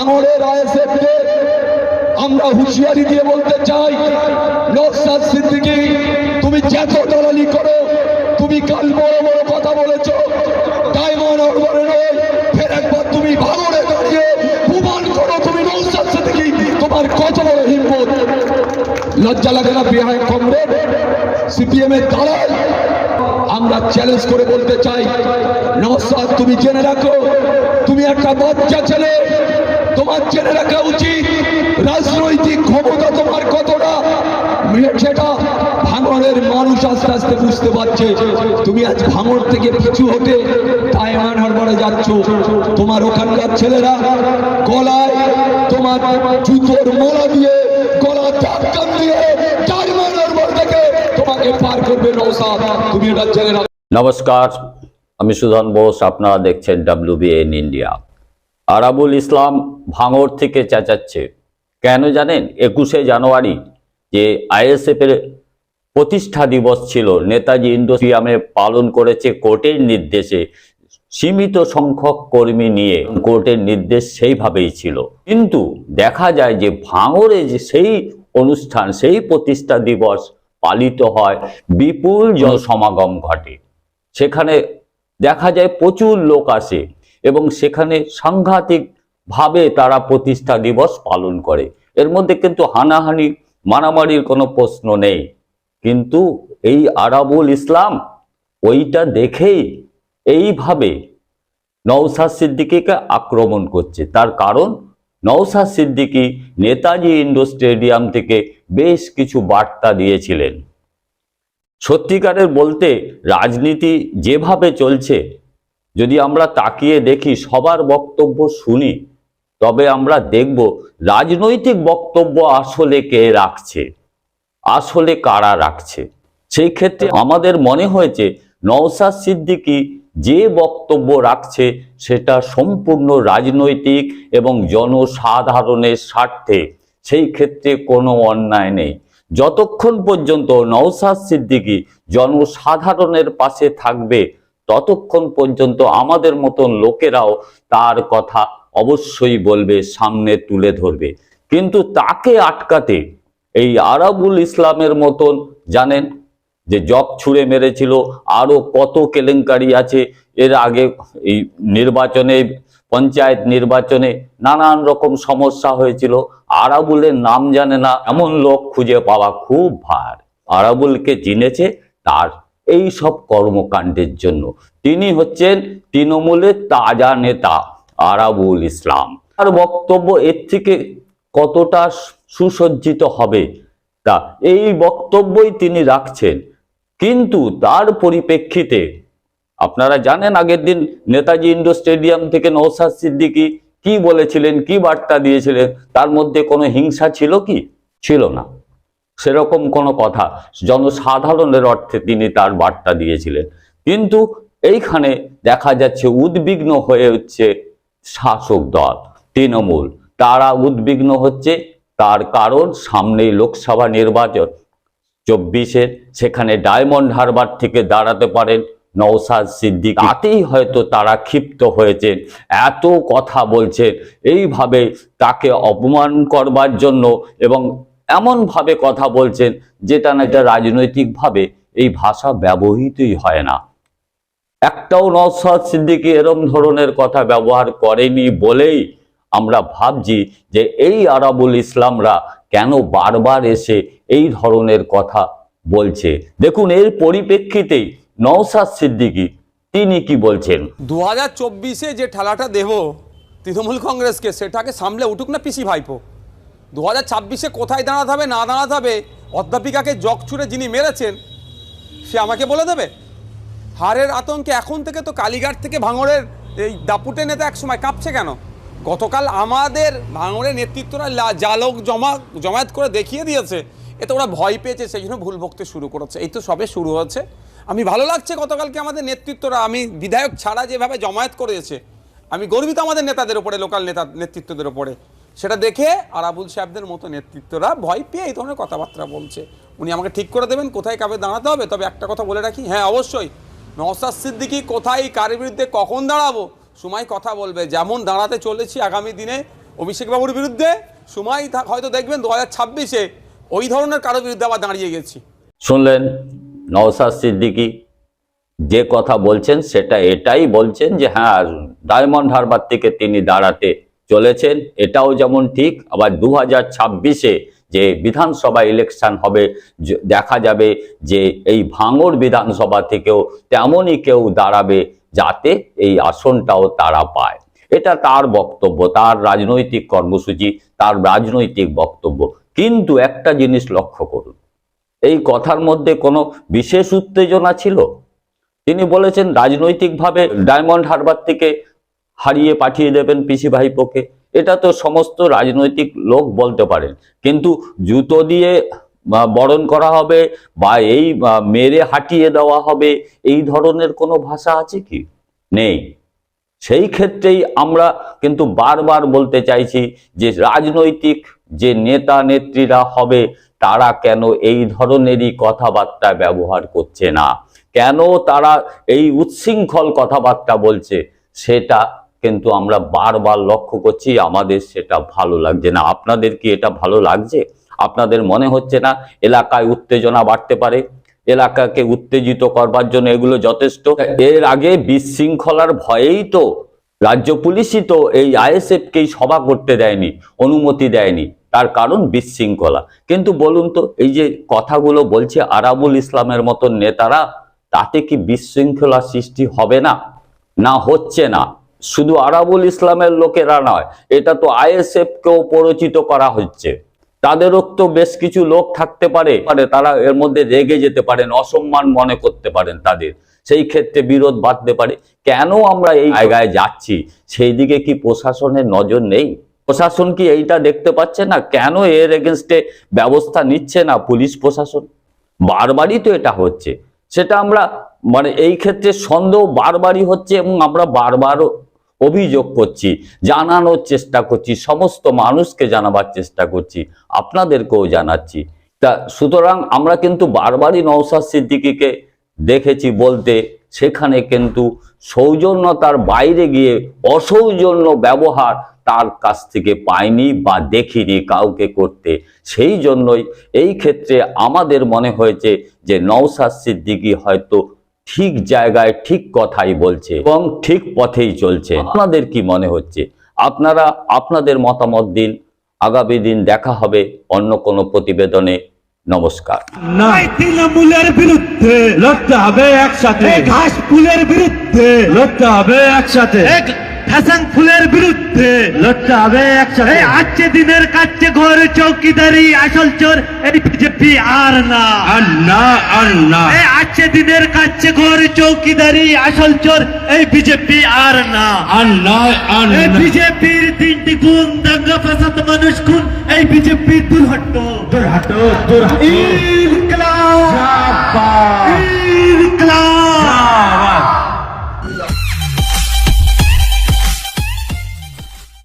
ভাঙড়ের আইএসএফকে আমরা হুঁশিয়ারি দিয়ে বলতে চাই নকশাদ সিদ্দিকি, তুমি যত দালালি করো, তুমি কাল বড় বড় কথা বলেছ, ডায়মন্ড হারবারে নয়, ফের একবার তুমি ভাঙড়ে দাঁড়িয়ে প্রমাণ করো, তুমি নকশাদ সিদ্দিকি, তোমার কত বড় হিম্মত। লজ্জা লাগে না বিহার কমরেড, সিপিএম এর দালাল। আমরা চ্যালেঞ্জ করে বলতে চাই নওসাদ তুমি জেনে রাখো, তুমি একটা বাচ্চা ছেলে। তোমার জেনে রাখা উচিত, রাজনৈতিক ক্ষমতা তোমার কতটা? সেটা ভাঙড়ের মানুষ আস্তে আস্তে বুঝতে পারছে। তুমি আজ ভাঙড় থেকে পিছু হতে তাইমান হারবারে যাচ্ছ। তোমার ওখানকার ছেলেরা গলায় তোমার জুতোর মোড়া দিয়ে গলা ধাক্কান দিয়ে তাইমান হারবার থেকে তোমাকে পার করবে নৌসাদ তুমি এটা জেনে নমস্কার, আমি সুধন বোস, আপনারা দেখছেন ডাব্লিউবিএন ইন্ডিয়া আরাবুল ইসলাম ভাঙর থেকে চেঁচাচ্ছে। কেন জানেন? একুশে জানুয়ারি যে আইএসএফের প্রতিষ্ঠা দিবস ছিল, নেতাজি ইন্ডোস্ট্রিয়ামে পালন করেছে কোর্টের নির্দেশে। সীমিত সংখ্যক কর্মী নিয়ে কোর্টের নির্দেশ সেইভাবেই ছিল। কিন্তু দেখা যায় যে ভাঙরে যে সেই অনুষ্ঠান, সেই প্রতিষ্ঠা দিবস পালিত হয়, বিপুল জনসমাগম ঘটে। সেখানে দেখা যায় প্রচুর লোক আসে। এবং সেখানে সাংঘাতিক ভাবে তারা প্রতিষ্ঠা দিবস পালন করে। এর মধ্যে কিন্তু হানাহানি, মারামারির কোনো প্রশ্ন নেই। কিন্তু এই আরাবুল ইসলাম ওইটা দেখেই এইভাবে নওসাদ সিদ্দিকিকে আক্রমণ করছে। তার কারণ নওসাদ সিদ্দিকি নেতাজি ইন্ডোর স্টেডিয়াম থেকে বেশ কিছু বার্তা দিয়েছিলেন। সত্যিকারের বলতে রাজনীতি যেভাবে চলছে যদি আমরা তাকিয়ে দেখি, সবার বক্তব্য শুনি, তবে আমরা দেখব রাজনৈতিক বক্তব্য আসলে কে রাখছে, আসলে কারা রাখছে। সেই ক্ষেত্রে আমাদের মনে হয়েছে নওসাদ সিদ্দিকী যে বক্তব্য রাখছে, সেটা সম্পূর্ণ রাজনৈতিক এবং জনসাধারণের স্বার্থে। সেই ক্ষেত্রে কোনো অন্যায় নেই। যতক্ষণ পর্যন্ত নওসাদ সিদ্দিকী জনসাধারণের পাশে থাকবে ততক্ষণ পর্যন্ত আমাদের মতন লোকেরাও তার কথা অবশ্যই বলবে, সামনে তুলে ধরবে। কিন্তু তাকে আটকাতে এই আরাবুল ইসলামের মতন জানেন যে জব ছুঁড়ে মেরেছিল, আরও কত কেলেঙ্কারি আছে। এর আগে এই নির্বাচনে, পঞ্চায়েত নির্বাচনে নানান রকম সমস্যা হয়েছিল। আরাবুলের নাম জানে না, এমন লোক খুঁজে পাওয়া খুব ভার। আরাবুলকে চিনেছে তার এই সব কর্মকাণ্ডের জন্য। তিনি হচ্ছেন তৃণমূলের তাজা নেতা আরাবুল ইসলাম। তার বক্তব্য এর থেকে কতটা সুসজ্জিত হবে তা এই বক্তব্যই তিনি রাখছেন। কিন্তু তার পরিপ্রেক্ষিতে আপনারা জানেন আগের দিন নেতাজি ইন্ডোর স্টেডিয়াম থেকে নৌসাদ সিদ্দিকী কি বলেছিলেন, কি বার্তা দিয়েছিলেন, তার মধ্যে কোনো হিংসা ছিল কি? ছিল না। সেরকম কোনো কথা। জনসাধারণের অর্থে তিনি তার বার্তা দিয়েছিলেন। কিন্তু এইখানে দেখা যাচ্ছে উদ্বিগ্ন হয়ে হচ্ছে শাসক দল, তৃণমূল। তারা উদ্বিগ্ন হচ্ছে, তার কারণ সামনেই লোকসভা নির্বাচন। চব্বিশের সেখানে ডায়মন্ড হারবার থেকে দাঁড়াতে পারেন নওসাদ সিদ্দিক। তাতেই হয়তো তারা ক্ষিপ্ত হয়েছেন, এত কথা বলছেন। এইভাবে তাকে অপমান করবার জন্য এবং এমনভাবে কথা বলছেন যেটা না এটা রাজনৈতিকভাবে এই ভাষা ব্যবহৃতই হয় না। একটাও নওসাদ সিদ্দিকী এরম ধরনের কথা ব্যবহার করেনি বলেই আমরা ভাবছি যে এই আরাবুল ইসলামরা কেন বারবার এসে এই ধরনের কথা বলছে। দেখুন, এর পরিপ্রেক্ষিতেই নওসাদ সিদ্দিকী তিনি কি বলছেন? দু হাজার যে ঠেলাটা দেব তৃণমূল কংগ্রেসকে, সেটাকে সামলে উঠুক না পিসি ভাইপো। দু হাজার ছাব্বিশে কোথায় দাঁড়াতে হবে, না দাঁড়াতে হবে, অধ্যাপিকাকে জগ ছুড়ে যিনি মেরেছেন, সে আমাকে বলে দেবে। হারের আতঙ্কে এখন থেকে তো কালীঘাট থেকে ভাঙড়ের এই দাপুটে নেতা এক সময় কাঁপছে কেন? গতকাল আমাদের ভাঙড়ের নেতৃত্বরা জালক জমা, জমায়েত করে দেখিয়ে দিয়েছে, এতে ওরা ভয় পেয়েছে, সেই জন্য ভুল বকতে শুরু করেছে। এই তো সবে শুরু হচ্ছে আমি ভালো লাগছে গতকালকে আমাদের নেতৃত্বরা, আমি বিধায়ক ছাড়া যেভাবে জমায়েত করেছে, আমি গর্বিত আমাদের নেতাদের ওপরে লোকাল নেতা, নেতৃত্বদের ওপরে সেটা দেখে আরাবুল সাহেবদের মতো নেতৃত্বরা ভয় পেয়ে এই ধরনের কথাবার্তা বলছে। উনি আমাকে ঠিক করে দেবেন, কোথায় কাবে দাঁড়াতে হবে? তবে একটা কথা বলে রাখি হ্যাঁ অবশ্যই। নওসাদ সিদ্দিকি কোথায়, কার বিরুদ্ধে, কখন দাঁড়াবো? সময় কথা বলবে। যেমন দাঁড়াতে চলেছি আগামী দিনে অভিষেক বাবুর বিরুদ্ধে সময় হয়তো দেখবেন দু হাজার ছাব্বিশে ওই ধরনের কারোর বিরুদ্ধে আবার দাঁড়িয়ে গেছি। শুনলেন নওসাদ সিদ্দিকি যে কথা বলছেন, সেটা এটাই বলছেন যে হ্যাঁ ডায়মন্ড হারবার থেকে তিনি দাঁড়াতে চলেছেন, এটাও যেমন ঠিক। আবার দু হাজার ছাব্বিশে যে বিধানসভা ইলেকশন হবে দেখা যাবে যে এই ভাঙড় বিধানসভা থেকেও তেমনই কেউ দাঁড়াবে যাতে এই আসনটাও তারা পায়। এটা তার বক্তব্য, তার রাজনৈতিক কর্মসূচি, তার রাজনৈতিক বক্তব্য। কিন্তু একটা জিনিস লক্ষ্য করুন, এই কথার মধ্যে কোনো বিশেষ উত্তেজনা ছিল? তিনি বলেছেন, রাজনৈতিকভাবে ডায়মন্ড হারবার থেকে হারিয়ে পাঠিয়ে দেবেন পিসি ভাইপোকে। এটা তো সমস্ত রাজনৈতিক লোক বলতে পারেন। কিন্তু জুতো দিয়ে বরণ করা হবে বা এই মেরে হাঁটিয়ে দেওয়া হবে, এই ধরনের কোনো ভাষা আছে কি? নেই। সেই ক্ষেত্রেই আমরা কিন্তু বারবার বলতে চাইছি যে রাজনৈতিক যে নেতা নেত্রীরা হবে, তারা কেন এই ধরনেরই কথাবার্তা ব্যবহার করছে না? কেন তারা এই উচ্ছৃঙ্খল কথাবার্তা বলছে? সেটা কিন্তু আমরা বারবার লক্ষ্য করছি আমাদের সেটা ভালো লাগছে না। আপনাদের কি এটা ভালো লাগছে? আপনাদের মনে হচ্ছে না এলাকায় উত্তেজনা বাড়তে পারে? এলাকাকে উত্তেজিত করবার জন্য এগুলো যথেষ্ট? এর আগে বিশৃঙ্খলার ভয়েই তো রাজ্য পুলিশই তো এই আইএসএফকেই সভা করতে দেয়নি, অনুমতি দেয়নি। তার কারণ বিশৃঙ্খলা। কিন্তু বলুন তো, এই যে কথাগুলো বলছে আরাবুল ইসলামের মতন নেতারা, তাতে কি বিশৃঙ্খলা সৃষ্টি হবে না? না হচ্ছে না। শুধু আরাবুল ইসলামের লোকেরা নয়, এটা তো আইএসএফ কেও পরিচিত করা হচ্ছে। তাদেরও তো বেশ কিছু লোক থাকতে পারে পারে তারা এর মধ্যে রেগে যেতে পারেন, অসম্মান মনে করতে পারেন তাদের। সেই ক্ষেত্রে বিরোধ বাঁধতে পারে। কেন আমরা এই জায়গায় যাচ্ছি? সেই দিকে কি প্রশাসনের নজর নেই? প্রশাসন কি এইটা দেখতে পাচ্ছে না? কেন এর এগেনস্টে ব্যবস্থা নিচ্ছে না পুলিশ প্রশাসন? বারবারই তো এটা হচ্ছে। সেটা আমরা মানে এই ক্ষেত্রে সন্দেহ বারবারই হচ্ছে এবং আমরা বারবারও অভিযোগ করছি, জানানোর চেষ্টা করছি, সমস্ত মানুষকে জানাবার চেষ্টা করছি, আপনাদেরকেও জানাচ্ছি। তা সুতরাং আমরা কিন্তু বারবারই নৌসাদ সিদ্দিকীকে দেখেছি বলতে, সেখানে কিন্তু সৌজন্যতার বাইরে গিয়ে অসৌজন্য ব্যবহার তার কাছ থেকে পাইনি বা দেখিনি কাউকে করতে। সেই জন্যই এই ক্ষেত্রে আমাদের মনে হয়েছে যে নৌসাদ সিদ্দিকী হয়তো ঠিক জায়গায় ঠিক কথাই বলছে এবং ঠিক পথেই চলছে। আপনাদের কি মনে হচ্ছে? আপনারা আপনাদের মতামত দিন। আগামী দিন দেখা হবে অন্য কোনো প্রতিবেদনে। নমস্কার। তৃণমূলের বিরুদ্ধে। লড়তে হবে একসাথে। ঘাস ফুলের বিরুদ্ধে। লড়তে হবে একসাথে। ফ্যাশন ফুলের বিরুদ্ধে। লড়তে হবে একসাথে। আজকে দিনের কাছে ঘর চৌকিদারি আসল চোর এই বিজেপি আর না। আর না আর না। আজকে দিনের কাছে ঘর চৌকিদারি আসল চোর এই বিজেপি আর না। আর না আর না। বিজেপির তিনটি গুণ দাঙ্গা ফাসাদ মানুষ খুন এই বিজেপি দুর্হট্ট। দুর্হট্ট দুর্হট্ট। ইনকলাব।